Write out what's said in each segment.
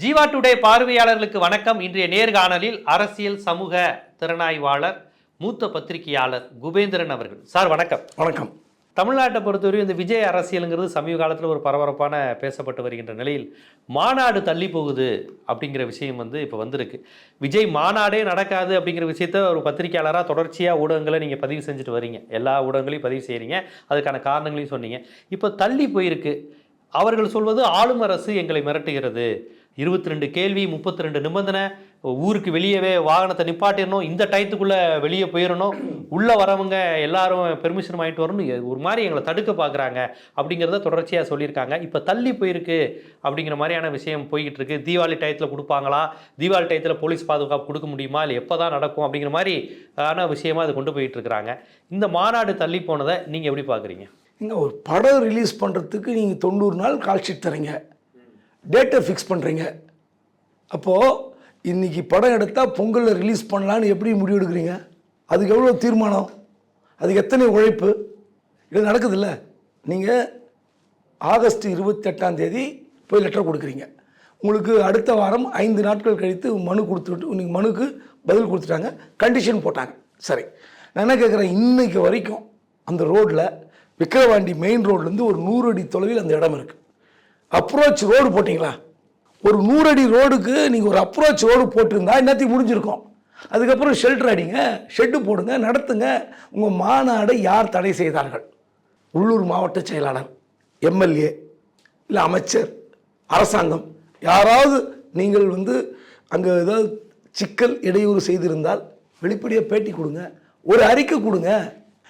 Jeeva today பார்வையாளர்களுக்கு வணக்கம். இன்றைய நேர்காணலில் அரசியல் சமூக திறனாய்வாளர் மூத்த பத்திரிகையாளர் குபேந்திரன் அவர்கள். சார் வணக்கம். வணக்கம். தமிழ்நாட்டை பொறுத்தவரை இந்த விஜய் அரசியலுங்கிறது சமீப காலத்தில் ஒரு பரபரப்பான பேசப்பட்டு வருகின்ற நிலையில் மாநாடு தள்ளி போகுது அப்படிங்கிற விஷயம் வந்து இப்போ வந்திருக்கு. விஜய் மாநாடே நடக்காது அப்படிங்கிற விஷயத்த ஒரு பத்திரிகையாளராக தொடர்ச்சியாக ஊடகங்களை நீங்கள் பதிவு செஞ்சுட்டு வரீங்க. எல்லா ஊடகங்களையும் பதிவு செய்கிறீங்க அதுக்கான காரணங்களையும் சொன்னீங்க. இப்போ தள்ளி போயிருக்கு. அவர்கள் சொல்வது ஆளும் அரசு எங்களை மிரட்டுகிறது. இருபத்தி ரெண்டு கேள்வி முப்பத்தி ரெண்டு நிபந்தனை ஊருக்கு வெளியவே வாகனத்தை நிப்பாட்டிடணும் இந்த டயத்துக்குள்ளே வெளியே போயிடணும் உள்ளே வரவங்க எல்லாரும் பெர்மிஷன் வாங்கிட்டு வரணும் ஒரு மாதிரி எங்களை தடுக்க பார்க்குறாங்க அப்படிங்கிறத தொடர்ச்சியாக சொல்லியிருக்காங்க. இப்போ தள்ளி போயிருக்கு அப்படிங்கிற மாதிரியான விஷயம் போய்கிட்டு இருக்கு தீபாவளி டயத்தில் கொடுப்பாங்களா? தீபாவளி டயத்தில் போலீஸ் பாதுகாப்பு கொடுக்க முடியுமா? இல்லை எப்போ தான் நடக்கும்? அப்படிங்கிற மாதிரி ஆன விஷயமா அது கொண்டு போயிட்டு இருக்கிறாங்க இந்த மாநாடு தள்ளி போனதை நீங்கள் எப்படி பார்க்குறீங்க இங்கே ஒரு படம் ரிலீஸ் பண்ணுறதுக்கு நீங்கள் தொண்ணூறு நாள் கால்ஷீட் தரீங்க டேட்டை ஃபிக்ஸ் பண்ணுறீங்க அப்போது இன்றைக்கி படம் எடுத்தால் பொங்கலில் ரிலீஸ் பண்ணலான்னு எப்படி முடிவு எடுக்கிறீங்க? அதுக்கு எவ்வளோ தீர்மானம்? அதுக்கு எத்தனை உழைப்பு? இது நடக்குதுல்ல. நீங்கள் ஆகஸ்ட் இருபத்தெட்டாம் தேதி போய் லெட்டர் கொடுக்குறீங்க. உங்களுக்கு அடுத்த வாரம் ஐந்து நாட்கள் கழித்து மனு கொடுத்துட்டு நீங்கள் மனுக்கு பதில் கொடுத்துட்டாங்க. கண்டிஷன் போட்டாங்க. சரி. நான் என்ன கேட்குறேன் இன்னைக்கு வரைக்கும் அந்த ரோட்டில் விக்கிரவாண்டி மெயின் ரோட்லேருந்து ஒரு நூறு அடி தொலைவில் அந்த இடம் இருக்குது அப்ரோச் ரோடு போட்டிங்களா? ஒரு நூறு அடி ரோடுக்கு நீங்கள் ஒரு அப்ரோச் ரோடு போட்டிருந்தா இன்னத்துக்கு முடிஞ்சிருக்கும். அதுக்கப்புறம் ஷெல்டர் அடிங்க ஷெட்டு போடுங்க நடத்துங்க. உங்கள் மாநாடை யார் தடை செய்தார்கள்? உள்ளூர் மாவட்ட செயலாளர் எம்எல்ஏ இல்லை அமைச்சர் அரசாங்கம். யாராவது நீங்கள் வந்து அங்கே ஏதாவது சிக்கல் இடையூறு செய்திருந்தால் வெளிப்படையாக பேட்டி கொடுங்க. ஒரு அறிக்கை கொடுங்க.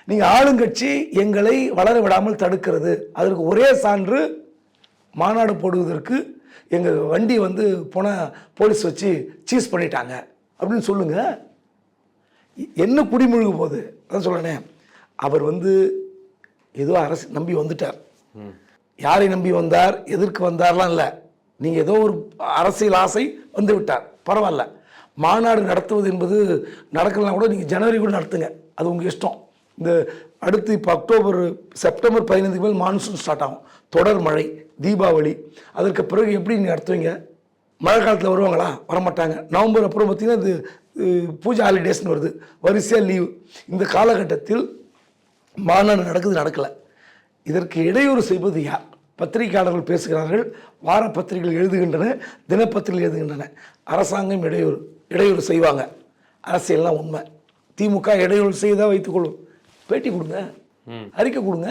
நீங்கள் ஆளுங்கட்சி எங்களை வளர விடாமல் தடுக்கிறது. அதற்கு ஒரே சான்று மாநாடு போடுவதற்கு எங்கள் வண்டி வந்து போன போலீஸ் வச்சு சீஸ் பண்ணிட்டாங்க. அப்படின்னு சொல்லுங்க. என்ன குடிமுழுக போகுது அதான் சொல்கிறேனே அவர் வந்து ஏதோ அரசு நம்பி வந்துட்டார். யாரை நம்பி வந்தார்? எதற்கு வந்தார்லாம் இல்லை. நீங்கள் ஏதோ ஒரு அரசியல் ஆசை வந்து விட்டார். பரவாயில்ல. மாநாடு நடத்துவது என்பது நடக்கலாம் கூட நீங்கள் ஜனவரி கூட நடத்துங்க. அது உங்கள் இஷ்டம். இந்த அடுத்து இப்போ அக்டோபர் செப்டம்பர் பதினைந்துக்கு மேல் மான்சூன் ஸ்டார்ட் ஆகும். தொடர் மழை தீபாவளி. அதற்கு பிறகு எப்படி நீங்கள் நடத்துவீங்க? மழை காலத்தில் வருவாங்களா? வரமாட்டாங்க. நவம்பர் அப்புறம் பார்த்தீங்கன்னா இது பூஜா பூஜை ஹாலிடேஸ்னு வருது. வரிசையாக லீவு இந்த காலகட்டத்தில் மாநாடு நடக்குது நடக்கலை. இதற்கு இடையூறு செய்வது யார்? பத்திரிகையாளர்கள் பேசுகிறார்கள். வார பத்திரிகைகள் எழுதுகின்றன தினப்பத்திரிகை எழுதுகின்றன. அரசாங்கம் இடையூறு இடையூறு செய்வாங்க. அரசியல்லாம் உண்மை. திமுக இடையூறு செய்தால் வைத்துக்கொள்ளும் பேட்டி கொடுங்க. அறிக்கை கொடுங்க.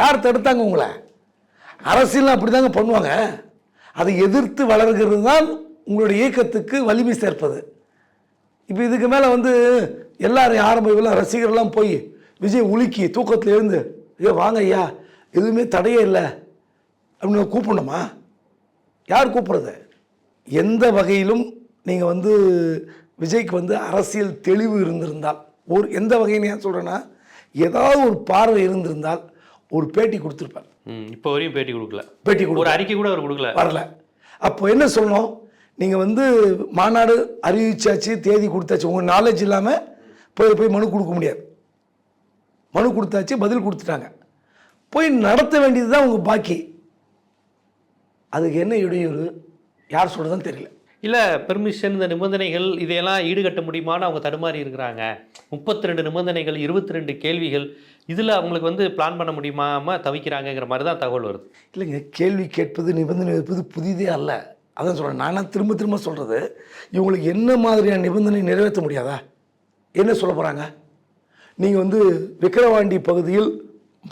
யார் தடுத்தாங்க உங்களை? அரசியல் அப்படிதாங்க பண்ணுவாங்க. அதை எதிர்த்து வளர்கிறது தான் உங்களுடைய இயக்கத்துக்கு வலிமை சேர்ப்பது. இப்போ இதுக்கு மேலே வந்து எல்லாரும் ஆரம்ப இதெல்லாம் ரசிகர்லாம் போய் விஜய் உலுக்கி தூக்கத்தில் எழுந்து ஐயோ வாங்க ஐயா எதுவுமே தடையே இல்லை. அப்படின்னு கூப்பிடணுமா? யார் கூப்பிடுறது? எந்த வகையிலும் நீங்கள் வந்து விஜய்க்கு வந்து அரசியல் தெளிவு இருந்திருந்தால். ஒரு எந்த வகைன்னு ஏன் சொல்கிறேன்னா ஏதாவது ஒரு பார்வை இருந்திருந்தால் ஒரு பேட்டி கொடுத்துருப்பார். இப்போ வரையும் பேட்டி கொடுக்கல. பேட்டி ஒரு அறிக்கை கூட அவர் கொடுக்கல. வரல. அப்போ என்ன சொல்லணும்? நீங்கள் வந்து மாநாடு அறிவிச்சாச்சு தேதி கொடுத்தாச்சு. உங்கள் நாலேஜ் இல்லாமல் போய் போய் மனு கொடுக்க முடியாது. மனு கொடுத்தாச்சு பதில் கொடுத்துட்டாங்க. போய் நடத்த வேண்டியது தான் உங்கள் பாக்கி. அதுக்கு என்ன இடையூறு? யார் சொல்கிறதுன்னு தெரியல. இல்லை பெர்மிஷன் இந்த நிபந்தனைகள் இதையெல்லாம் ஈடுகட்ட முடியுமான்னு அவங்க தடுமாறி இருக்கிறாங்க. முப்பத்தி ரெண்டு நிபந்தனைகள் இருபத்தி ரெண்டு கேள்விகள் இதில் அவங்களுக்கு வந்து பிளான் பண்ண முடியுமாம தவிக்கிறாங்கங்கிற மாதிரி தான் தகவல் வருது. இல்லைங்க கேள்வி கேட்பது நிபந்தனை வைப்பது புதிதே அல்ல. அதான் சொல்கிறேன் நானா திரும்ப திரும்ப சொல்கிறது இவங்களுக்கு என்ன மாதிரியான நிபந்தனை நிறைவேற்ற முடியாதா? என்ன சொல்ல போகிறாங்க நீங்கள் வந்து விக்கிரவாண்டி பகுதியில்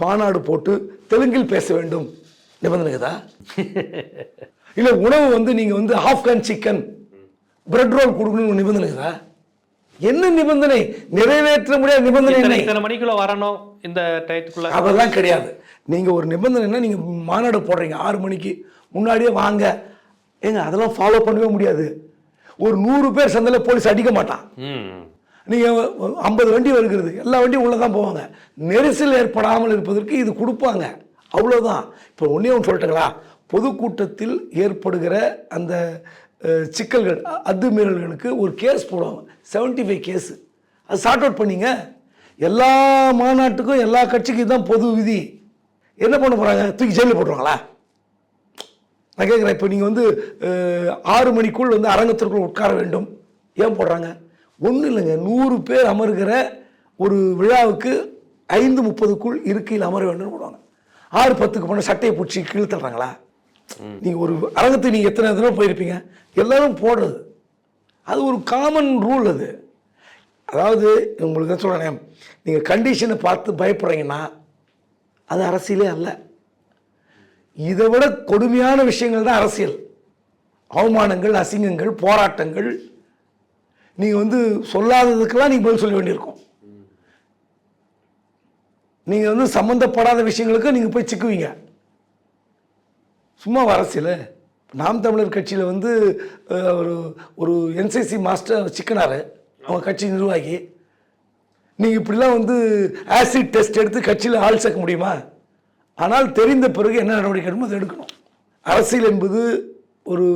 மாநாடு போட்டு தெலுங்கில் பேச வேண்டும். நிபந்தனைதா இல்லை உணவு வந்து நீங்கள் வந்து ஆப்கான் சிக்கன் பிரெட் ரோல் கொடுக்கணும் நிபந்தனைதா என்ன நிபந்தனை? நிறைவேற்ற முடியாத நிபந்தனை இத்தனை மணிக்குள்ள வரணும் இந்த டயத்துக்குள்ள? அதெல்லாம் கிடையாது. நீங்கள் ஒரு நிபந்தனைனா நீங்கள் மாநாடு போடுறீங்க ஆறு மணிக்கு. முன்னாடியே வாங்க. ஏங்க அதெல்லாம் ஃபாலோ பண்ணவே முடியாது. ஒரு நூறு பேர் சந்தையில் போலீஸ் அடிக்க மாட்டான். நீங்கள் ஐம்பது வண்டி வருகிறது எல்லா வண்டியும் உள்ளே தான் போவாங்க. நெரிசல் ஏற்படாமல் இருப்பதற்கு இது கொடுப்பாங்க. அவ்வளோதான் இப்போ ஒன்றே ஒன்று சொல்லட்டுங்களா? பொதுக்கூட்டத்தில் ஏற்படுகிற அந்த சிக்கல்கள் அத்துமீறல்களுக்கு ஒரு கேஸ் போடுவாங்க. 75 ஃபைவ் கேஸு. அது சார்ட் அவுட் பண்ணிங்க. எல்லா மாநாட்டுக்கும் எல்லா கட்சிக்கும் தான் பொது விதி. என்ன பண்ண போகிறாங்க தூக்கி ஜெயிலில் போட்டுருவாங்களா? நான் கேட்குறேன் இப்போ நீங்கள் வந்து ஆறு மணிக்குள் வந்து அரங்கத்திற்குள் உட்கார வேண்டும். ஏன் போடுறாங்க? ஒன்றும் இல்லைங்க. நூறு பேர் அமர்கிற ஒரு விழாவுக்கு ஐந்து முப்பதுக்குள் இருக்கையில் அமர வேண்டும் போடுவாங்க. ஆறு பத்துக்கு போனால் சட்டையை பிடிச்சி கீழ் நீங்கள் ஒரு அரங்கத்துக்கு நீங்கள் எத்தனை தடவை போயிருப்பீங்க? எல்லாரும் போடுறது. அது ஒரு காமன் ரூல் அது. அதாவது உங்களுக்கு தான் சொல்கிறேன் நீங்கள் கண்டிஷனை பார்த்து பயப்படுறீங்கன்னா அது அரசியலே அல்ல. இதை விட கொடுமையான விஷயங்கள் தான் அரசியல். அவமானங்கள் அசிங்கங்கள் போராட்டங்கள். நீங்கள் வந்து சொல்லாததுக்கெல்லாம் நீங்கள் பதில் சொல்ல வேண்டியிருக்கும். நீங்கள் வந்து சம்மந்தப்படாத விஷயங்களுக்கு நீங்கள் போய் சிக்குவீங்க. சும்மா அரசியல். நாம் தமிழர் கட்சியில் வந்து அவர் ஒரு ஒரு என்சிசி மாஸ்டர் சிக்கனார். அவங்க கட்சி நிர்வாகி. நீங்கள் இப்படிலாம் வந்து ஆசிட் டெஸ்ட் எடுத்து கட்சியில் ஆள் சேர்க்க முடியுமா? ஆனால் தெரிந்த பிறகு என்ன நடவடிக்கை எடுமோ அதை எடுக்கணும். அரசியல் என்பது ஒரு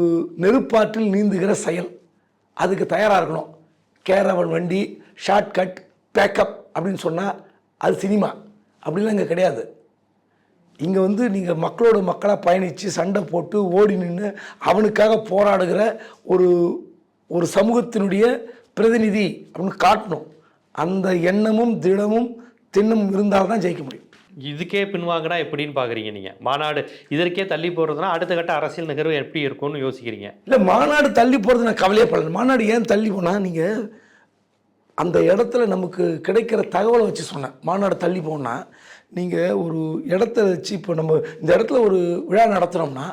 நெருப்பாற்றில் நீந்துகிற செயல். அதுக்கு தயாராக இருக்கணும். கேரவன் வண்டி ஷார்ட்கட் பேக்கப் அப்படின்னு சொன்னால் அது சினிமா. அப்படிலாம் இங்கே கிடையாது. இங்கே வந்து நீங்கள் மக்களோட மக்களாக பயணித்து சண்டை போட்டு ஓடி நின்று அவனுக்காக போராடுகிற ஒரு ஒரு சமூகத்தினுடைய பிரதிநிதி அப்படின்னு காட்டணும். அந்த எண்ணமும் திடமும் திண்ணமும் இருந்தால் தான் ஜெயிக்க முடியும். இதுக்கே பின்வாங்கினா எப்படின்னு பார்க்குறீங்க நீங்கள் மாநாடு இதற்கே தள்ளி போகிறதுனா அடுத்த கட்ட அரசியல் நிகழ்வு எப்படி இருக்கும்னு யோசிக்கிறீங்க? இல்லை மாநாடு தள்ளி போகிறது நான் கவலையே படல. மாநாடு ஏன் தள்ளி போனால் நீங்கள் அந்த இடத்துல நமக்கு கிடைக்கிற தகவலை வச்சு சொன்னேன். மாநாடு தள்ளி போனால் நீங்கள் ஒரு இடத்த வச்சு இப்போ நம்ம இந்த இடத்துல ஒரு விழா நடத்துகிறோம்னா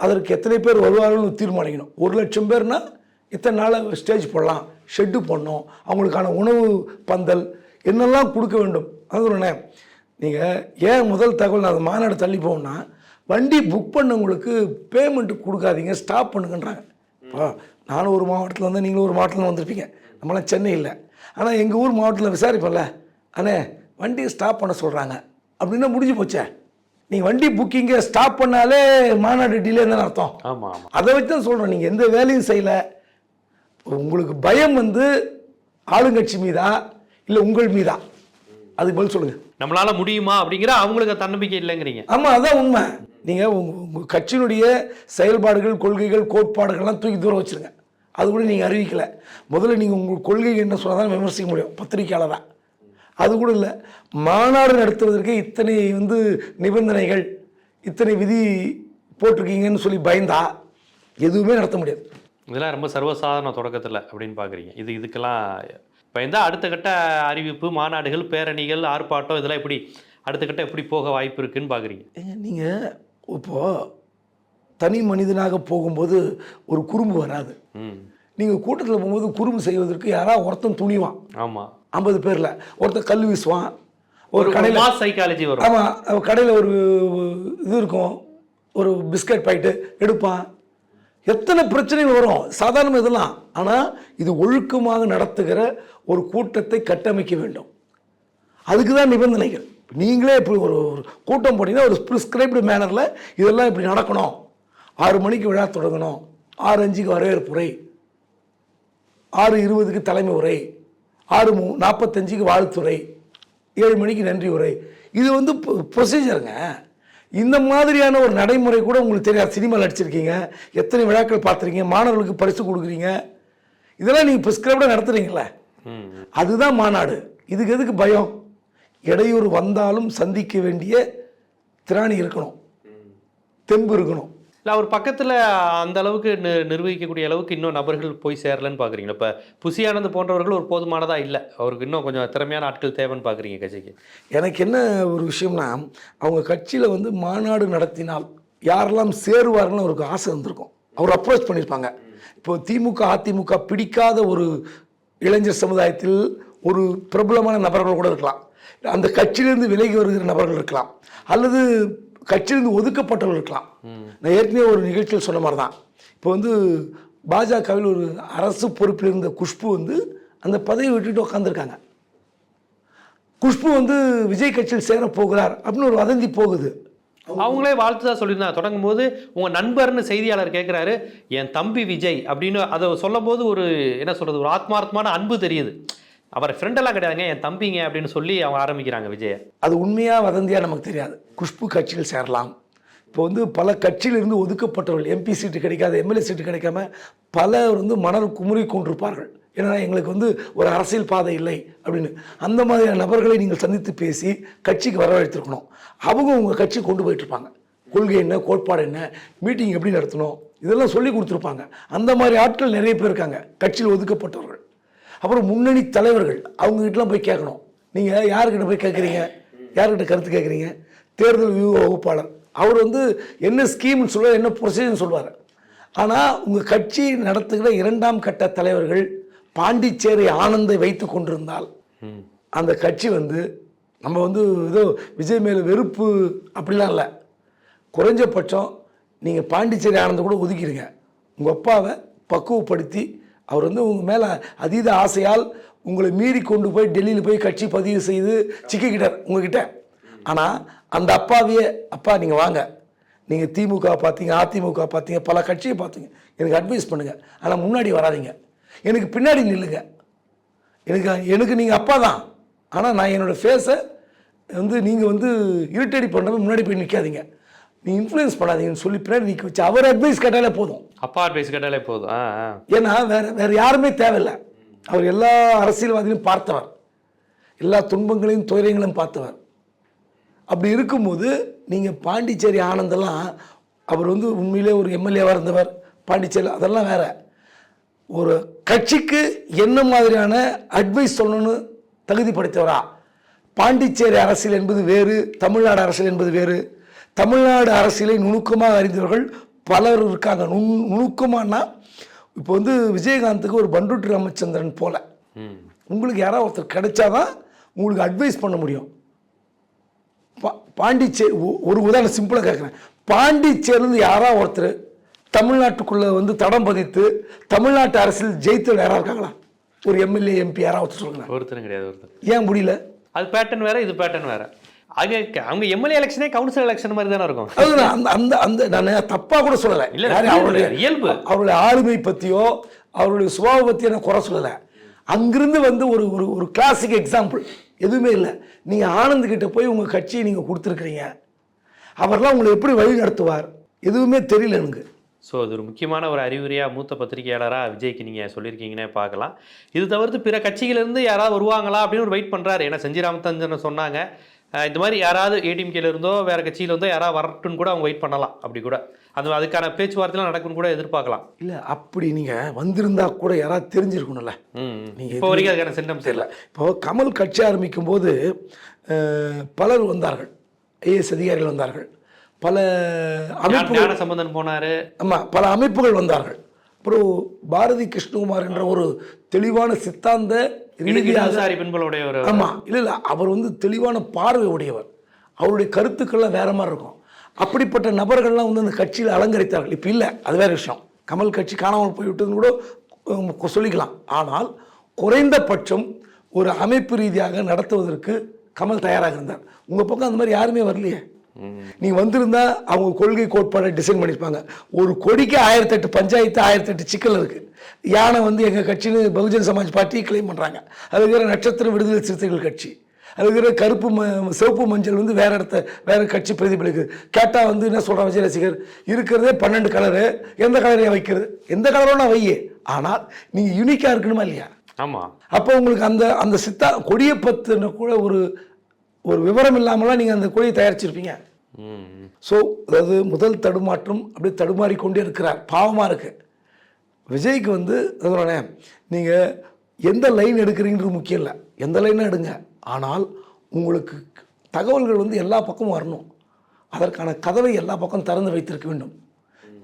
அதற்கு எத்தனை பேர் வருவார்கள்னு தீர்மானிக்கணும். ஒரு லட்சம் பேர்னால் இத்தனை நாளாக ஸ்டேஜ் போடலாம் ஷெட்டு போடணும் அவங்களுக்கான உணவு பந்தல் என்னெல்லாம் கொடுக்க வேண்டும். அது ஒன்று நீங்கள் ஏன் முதல் தகவல் நான் அந்த மாநாடு தள்ளி போகணும்னா வண்டி புக் பண்ணவங்களுக்கு பேமெண்ட் கொடுக்காதீங்க ஸ்டாப் பண்ணுங்கன்றாங்க. இப்போ நானும் ஒரு மாவட்டத்தில் வந்து நீங்களும் ஒரு மாவட்டத்தில் வந்திருப்பீங்க. நம்மளாம் சென்னை இல்லை ஆனால் எங்கள் ஊர் மாவட்டத்தில் விசாரிப்போம்ல. அண்ணே வண்டியை ஸ்டாப் பண்ண சொல்கிறாங்க அப்படின்னா முடிஞ்சு போச்சே. நீங்கள் வண்டி புக்கிங்கை ஸ்டாப் பண்ணாலே மாநாடு டிலே தான் அர்த்தம். ஆமாம் அதை வச்சு தான் சொல்கிறோம் நீங்கள் எந்த வேலையும் செய்யலை. உங்களுக்கு பயம் வந்து ஆளுங்கட்சி மீதா இல்லை உங்கள் மீதா? அதுக்கு பதில் சொல்லுங்கள் நம்மளால முடியுமா அப்படிங்கிற அவங்களுக்கு தன்னம்பிக்கை இல்லைங்கிறீங்க. ஆமாம் அதான் உண்மை. நீங்கள் உங்கள் உங்கள் கட்சியினுடைய செயல்பாடுகள் கொள்கைகள் கோட்பாடுகள்லாம் தூக்கி தூரம் வச்சுருங்க. அது கூட நீங்கள் அறிவிக்கலை. முதல்ல நீங்கள் உங்கள் கொள்கை என்ன சொன்னால் தான் விமர்சிக்க முடியும் பத்திரிக்கையாளராக அது கூட இல்லை. மாநாடு நடத்துவதற்கு இத்தனை வந்து நிபந்தனைகள் இத்தனை விதி போட்டிருக்கீங்கன்னு சொல்லி பயந்தா எதுவுமே நடத்த முடியாது. இதெல்லாம் ரொம்ப சர்வசாதாரண தொடக்கத்தில் அப்படின்னு பார்க்குறீங்க இது இதுக்கெல்லாம் பயந்தா அடுத்த கட்ட அறிவிப்பு மாநாடுகள் பேரணிகள் ஆர்ப்பாட்டம் இதெல்லாம் எப்படி அடுத்த கட்ட எப்படி போக வாய்ப்பு இருக்குன்னு பார்க்குறீங்க ஏங்க நீங்கள் இப்போது தனி மனிதனாக போகும்போது ஒரு குறும்பு வராது. நீங்கள் கூட்டத்தில் போகும்போது குறும்பு செய்வதற்கு யாராவது ஒருத்தன் துணிவான். ஆமாம் ஐம்பது பேரில். ஒருத்தன் கல் வீசுவான். ஒரு கடையில் சைக்காலஜி வரும். ஆமாம் கடையில் ஒரு இது இருக்கும். ஒரு பிஸ்கட் பாக்கெட்டு எடுப்பான். எத்தனை பிரச்சனைகள் வரும்? சாதாரண இதெல்லாம். ஆனால் இது ஒழுக்கமாக நடத்துகிற ஒரு கூட்டத்தை கட்டமைக்க வேண்டும். அதுக்கு தான் நிபந்தனைகள். நீங்களே இப்படி ஒரு ஒரு கூட்டம் போனீங்கன்னா ஒரு ப்ரிஸ்கிரைப்டு மேனரில் இதெல்லாம் இப்படி நடக்கணும். ஆறு மணிக்கு விழா தொடங்கணும். ஆறு அஞ்சுக்கு வரவேற்புரை ஆறு இருபதுக்கு தலைமை உரை. ஆறு மூ நாற்பத்தஞ்சுக்கு வாழ்த்துறை ஏழு மணிக்கு நன்றி உரை. இது வந்து ப்ரொசீஜருங்க இந்த மாதிரியான ஒரு நடைமுறை கூட உங்களுக்கு தெரியாது. சினிமாவில் நடிச்சிருக்கீங்க. எத்தனை விழாக்கள் பார்த்துருக்கீங்க. மாணவர்களுக்கு பரிசு கொடுக்குறீங்க. இதெல்லாம் நீங்கள் ப்ரிஸ்கிரைப்டாக நடத்துறீங்களே அதுதான் மாநாடு. இதுக்கு எதுக்கு பயம்? இடையூறு வந்தாலும் சந்திக்க வேண்டிய திராணி இருக்கணும். தெம்பு இருக்கணும். அவர் பக்கத்தில் அந்த அளவுக்கு நி நிர்வகிக்கக்கூடிய அளவுக்கு இன்னும் நபர்கள் போய் சேரலன்னு பார்க்குறீங்களா இப்போ புசியானந்த் போன்றவர்கள் ஒரு போதுமானதாக இல்லை. அவருக்கு இன்னும் கொஞ்சம் திறமையான ஆட்கள் தேவைன்னு பார்க்குறீங்க கட்சிக்கு. எனக்கு என்ன ஒரு விஷயம்னா அவங்க கட்சியில் வந்து மாநாடு நடத்தினால் யாரெல்லாம் சேருவார்கள்னு அவருக்கு ஆசை வந்திருக்கும். அவர் அப்ரோச் பண்ணியிருப்பாங்க இப்போ திமுக அதிமுக பிடிக்காத ஒரு இளைஞர் சமுதாயத்தில் ஒரு பிரபலமான நபர்கள் கூட இருக்கலாம். அந்த கட்சியிலிருந்து விலகி வருகிற நபர்கள் இருக்கலாம். அல்லது கட்சியிலிருந்து ஒதுக்கப்பட்டவர்கள் இருக்கலாம். நான் ஏற்கனவே ஒரு நிகழ்ச்சியில் சொன்ன மாதிரி தான் இப்போ வந்து பாஜகவில் ஒரு அரசு பொறுப்பில் இருந்த குஷ்பு வந்து அந்த பதவியை விட்டுட்டு உட்காந்துருக்காங்க குஷ்பு வந்து விஜய் கட்சியில் சேர போகிறார் அப்படின்னு ஒரு வதந்தி போகுது. அவங்களே வாழ்த்து தான் சொல்லியிருந்தாங்க தொடங்கும் போது உங்கள் நண்பர்னு செய்தியாளர் கேட்குறாரு என் தம்பி விஜய் அப்படின்னு அதை சொல்லும் போது ஒரு என்ன சொல்கிறது ஒரு ஆத்மார்த்தமான அன்பு தெரியுது. அவர் ஃப்ரெண்டெல்லாம் கிடையாதுங்க என் தம்பிங்க அப்படின்னு சொல்லி அவங்க ஆரம்பிக்கிறாங்க விஜய். அது உண்மையாக வதந்தியாக நமக்கு தெரியாது. குஷ்பு கட்சியில் சேரலாம். இப்போ வந்து பல கட்சியிலிருந்து ஒதுக்கப்பட்டவர்கள் எம்பி சீட்டு கிடைக்காத எம்எல்ஏ சீட்டு கிடைக்காம பலர் வந்து மணல் குமுறி கொண்டிருப்பார்கள். ஏன்னா எங்களுக்கு வந்து ஒரு அரசியல் பாதை இல்லை அப்படின்னு. அந்த மாதிரியான நபர்களை நீங்கள் சந்தித்து பேசி கட்சிக்கு வரவழைத்திருக்கணும். அவங்க உங்கள் கட்சி கொண்டு போயிட்டுருப்பாங்க. கொள்கை என்ன கோட்பாடு என்ன மீட்டிங் எப்படி நடத்தணும் இதெல்லாம் சொல்லி கொடுத்துருப்பாங்க. அந்த மாதிரி ஆட்கள் நிறைய பேர் இருக்காங்க கட்சியில் ஒதுக்கப்பட்டவர்கள். அப்புறம் முன்னணி தலைவர்கள் அவங்ககிட்டலாம் போய் கேட்கணும். நீங்கள் யாருக்கிட்ட போய் கேட்குறீங்க? யார்கிட்ட கருத்து கேட்குறீங்க? தேர்தல் வியூக வகுப்பாளர். அவர் வந்து என்ன ஸ்கீம்னு சொல்லுவார் என்ன ப்ரொசீஜர்னு சொல்லுவார். ஆனால் உங்கள் கட்சி நடத்துகிற இரண்டாம் கட்ட தலைவர்கள் பாண்டிச்சேரி ஆனந்தை வைத்து கொண்டிருந்தால் அந்த கட்சி வந்து நம்ம வந்து ஏதோ விஜய் மேலே வெறுப்பு அப்படிலாம் இல்லை. குறைஞ்சபட்சம் நீங்கள் பாண்டிச்சேரி ஆனந்தை கூட ஒதுக்கிடுங்க உங்கள் அப்பாவை பக்குவப்படுத்தி அவர் வந்து உங்கள் மேலே அதீத ஆசையால் உங்களை மீறி கொண்டு போய் டெல்லியில் போய் கட்சி பதிவு செய்து சிக்கிக்கிட்டார் உங்ககிட்ட. ஆனால் அந்த அப்பாவையே அப்பா நீங்கள் வாங்க. நீங்கள் திமுக பார்த்தீங்க அதிமுக பார்த்தீங்க பல கட்சியை பார்த்தீங்க எனக்கு அட்வைஸ் பண்ணுங்கள் ஆனால் முன்னாடி வராதீங்க. எனக்கு பின்னாடி நில்லுங்க. எனக்கு எனக்கு நீங்கள் அப்பா தான். ஆனால் நான் என்னோடய ஃபேஸை வந்து நீங்கள் வந்து இருட்டடி பண்ணுறப்ப முன்னாடி போய் நிற்காதீங்க நீ இன்ஃப்ளூயன்ஸ் பண்ணாதீங்கன்னு சொல்லி பின்னாடி நிற்க வச்சு அவர் அட்வைஸ் கேட்டாலே போதும். அப்பா அட்வைஸ் கேட்டாலே போதும். ஏன்னா வேற வேற யாருமே தேவையில்லை. அவர் எல்லா அரசியல்வாதிகளையும் பார்த்தவர். எல்லா துன்பங்களையும் துயரங்களையும் பார்த்தவர். அப்படி இருக்கும்போது நீங்கள் பாண்டிச்சேரி ஆனந்தெல்லாம் அவர் வந்து உண்மையிலே ஒரு எம்எல்ஏவாக இருந்தவர். பாண்டிச்சேரி அதெல்லாம் வேற. ஒரு கட்சிக்கு என்ன மாதிரியான அட்வைஸ் சொல்லணும்னு தகுதி படைத்தவரா பாண்டிச்சேரி அரசியல் என்பது வேறு தமிழ்நாடு அரசியல் என்பது வேறு. தமிழ்நாடு அரசியலை நுணுக்கமாக அறிந்தவர்கள் பலர் இருக்காங்க. நுண் நுணுக்கமானா இப்போ வந்து விஜயகாந்துக்கு ஒரு பண்டுட்டி ராமச்சந்திரன் போல. உங்களுக்கு யாராவது ஒருத்தர் கிடைச்சாதான் உங்களுக்கு அட்வைஸ் பண்ண முடியும். பா பாண்டிச்சேரி ஒரு உதாரணம் சிம்பிளாக கேட்குறேன் பாண்டிச்சேரியிலேருந்து யாராவது ஒருத்தர் தமிழ்நாட்டுக்குள்ளே வந்து தடம் பதித்து தமிழ்நாட்டு அரசியல் ஜெயித்தவர் யாராவது இருக்காங்களா? ஒரு எம்எல்ஏ எம்பி யாராவது ஒருத்தர் சொல்லுங்களேன். ஒருத்தரும் கிடையாது ஒருத்தர். ஏன் முடியல? அது பேட்டர்ன் வேற இது பேட்டர்ன் வேற. அவங்க அவங்க எம்எல்ஏ எலெக்ஷனே கவுன்சில் எலெக்ஷன் மாதிரி தானே இருக்கும். அது நான் அந்த அந்த அந்த நான் தப்பாக கூட சொல்லலை. இல்ல, அவருடைய இயல்பு. அவருடைய ஆளுமை பற்றியோ அவருடைய சுபாவ பற்றியோ நான் குறை சொல்லலை. அங்கிருந்து வந்து ஒரு ஒரு ஒரு கிளாசிக் எக்ஸாம்பிள் எதுவுமே இல்லை. நீங்கள் ஆனந்த் கிட்ட போய் உங்கள் கட்சியை நீங்கள் கொடுத்துருக்குறீங்க. அவர்லாம் உங்களை எப்படி வழி நடத்துவார்? எதுவுமே தெரியல எனக்கு. ஸோ அது ஒரு முக்கியமான ஒரு அறிகுறியாக மூத்த பத்திரிகையாளராக விஜய்க்கு நீங்கள் சொல்லியிருக்கீங்கன்னே பார்க்கலாம். இது தவிர்த்து பிற கட்சிகளிலிருந்து யாராவது வருவாங்களா அப்படின்னு ஒரு வெயிட் பண்ணுறாரு ஏன்னா செஞ்சி ராமச்சந்திரன் சொன்னாங்க. இந்த மாதிரி யாராவது ஏடிஎம்கேல இருந்தோ வேறு கட்சியில இருந்தோ யாராவது வரட்டுன்னு கூட அவங்க வெயிட் பண்ணலாம். அப்படி கூட. அது அதுக்கான பேச்சுவார்த்தைலாம் நடக்கும்னு கூட எதிர்பார்க்கலாம். இல்லை அப்படி நீங்கள் வந்திருந்தா கூட யாராவது தெரிஞ்சிருக்கணும்ல. நீங்க இப்போ வரைக்கும் அதுக்கான சிம்டம்ஸ் இல்லை. இப்போ கமல் கட்சி ஆரம்பிக்கும் போது பலர் வந்தார்கள். ஐஏஎஸ் அதிகாரிகள் வந்தார்கள். பல அமைப்புகள் ஞான சம்பந்தன் போனாரு. ஆமாம் பல அமைப்புகள் வந்தார்கள். அப்புறம் பாரதி கிருஷ்ணகுமார் என்ற ஒரு தெளிவான சித்தாந்த ரீதியாக பெண்களுடைய ஒரு ஆமாம் இல்லை இல்லை. அவர் வந்து தெளிவான பார்வை உடையவர். அவருடைய கருத்துக்கள்லாம் வேற மாதிரி இருக்கும். அப்படிப்பட்ட நபர்கள்லாம் வந்து அந்த கட்சியில் அலங்கரித்தார்கள். இப்போ இல்லை அது வேற விஷயம். கமல் கட்சி காணாமல் போய்விட்டதுன்னு கூட சொல்லிக்கலாம். ஆனால் குறைந்தபட்சம் ஒரு அமைப்பு ரீதியாக நடத்துவதற்கு கமல் தயாராக இருந்தார். உங்கள் பக்கம் அந்த மாதிரி யாருமே வரலையே. நீ வந்திருந்தா அவங்க கொள்கை கோட்பாடை டிசைன் பண்ணியிருப்பாங்க. ஒரு கொடிக்கு ஆயிரத்தெட்டு பஞ்சாயத்து ஆயிரத்தெட்டு சிக்கல் இருக்கு. யானை வந்து எங்கள் கட்சின்னு பகுஜன் சமாஜ் பார்ட்டி கிளைம் பண்ணுறாங்க அதுக்கு வேற நட்சத்திர விடுதலை சிறுத்தைகள் கட்சி. அதுக்கு வேற கருப்பு ம சிவப்பு மஞ்சள் வந்து வேற இடத்த வேற கட்சி பிரதிபலிக்குது. கேட்டால் வந்து என்ன சொல்கிறான் விஜய் ரசிகர் இருக்கிறதே பன்னெண்டு கலரு எந்த கலரையும் வைக்கிறது? எந்த கலரோனா வையே. ஆனால் நீங்கள் யூனிக்காக இருக்கணுமா இல்லையா? ஆமா. அப்போ உங்களுக்கு அந்த அந்த சித்தா கொடியை பற்றின கூட ஒரு ஒரு விவரம் இல்லாமலாம் நீங்கள் அந்த குழியை தயாரிச்சிருப்பீங்க. ஸோ அதாவது முதல் தடுமாற்றம் அப்படியே தடுமாறி கொண்டே இருக்கிறார். பாவமாக இருக்கு. விஜய்க்கு வந்து அதனால நீங்கள் எந்த லைன் எடுக்கிறீங்கிறது முக்கியம் இல்லை. எந்த லைனும் எடுங்க. ஆனால் உங்களுக்கு தகவல்கள் வந்து எல்லா பக்கமும் வரணும். அதற்கான கதவை எல்லா பக்கம் திறந்து வைத்திருக்க வேண்டும்.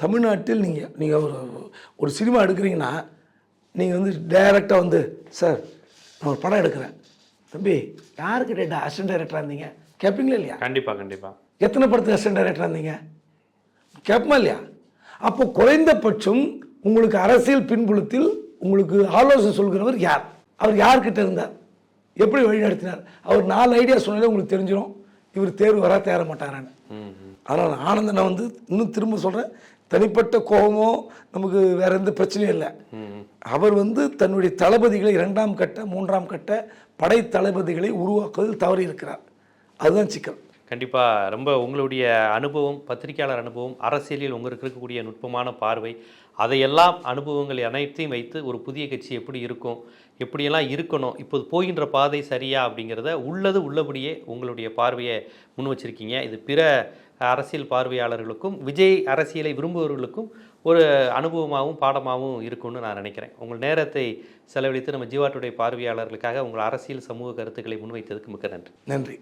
தமிழ்நாட்டில் நீங்கள் நீங்கள் ஒரு ஒரு சினிமா எடுக்கிறீங்கன்னா நீங்கள் வந்து டைரெக்டாக வந்து சார் நான் ஒரு படம் எடுக்கிறேன். தம்பி யாருக்கு டேட்டா அசிஸ்டன்ட் டைரக்டராக இருந்தீங்க? கேட்பீங்களா இல்லையா? கண்டிப்பா கண்டிப்பா. எத்தனை படத்துக்கு அசிஸ்டன்ட் டைரக்டராக இருந்தீங்க? கேட்போமா இல்லையா? அப்போ குறைந்தபட்சம் உங்களுக்கு அரசியல் பின்புலத்தில் உங்களுக்கு ஆலோசனை சொல்கிறவர் யார்? அவர் யார்கிட்ட இருந்தார்? எப்படி வழி நடத்தினார்? அவர் நாலு ஐடியா சொன்னாலே உங்களுக்கு தெரிஞ்சிடும் இவர் தேர்வு வர தேர மாட்டாரான்னு. அதனால் ஆனந்த் நான் வந்து இன்னும் திரும்ப சொல்கிறேன் தனிப்பட்ட கோபமோ நமக்கு வேற எந்த பிரச்சனையும் இல்லை. அவர் வந்து தன்னுடைய தளபதிகளை இரண்டாம் கட்ட மூன்றாம் கட்ட படை தளபதிகளை உருவாக்குவதில் தவறி இருக்கிறார் அதுதான் சிக்கல். கண்டிப்பாக ரொம்ப உங்களுடைய அனுபவம் பத்திரிகையாளர் அனுபவம் அரசியலில் உங்களுக்கு இருக்கக்கூடிய நுட்பமான பார்வை அதையெல்லாம் அனுபவங்கள் அனைத்தையும் வைத்து ஒரு புதிய கட்சி எப்படி இருக்கும் எப்படியெல்லாம் இருக்கணும் இப்போது போகின்ற பாதை சரியா அப்படிங்கிறத உள்ளது உள்ளபடியே உங்களுடைய பார்வையை முன் வச்சிருக்கீங்க. இது பிற அரசியல் பார்வையாளர்களுக்கும் விஜய் அரசியலை விரும்புபவர்களுக்கும் ஒரு அனுபவமாகவும் பாடமாகவும் இருக்கும்னு நான் நினைக்கிறேன். உங்கள் நேரத்தை செலவழித்து நம்ம ஜீவாட்டுடைய பார்வையாளர்களுக்காக உங்கள் அரசியல் சமூக கருத்துக்களை முன்வைத்ததுக்கு மிக்க நன்றி. நன்றி.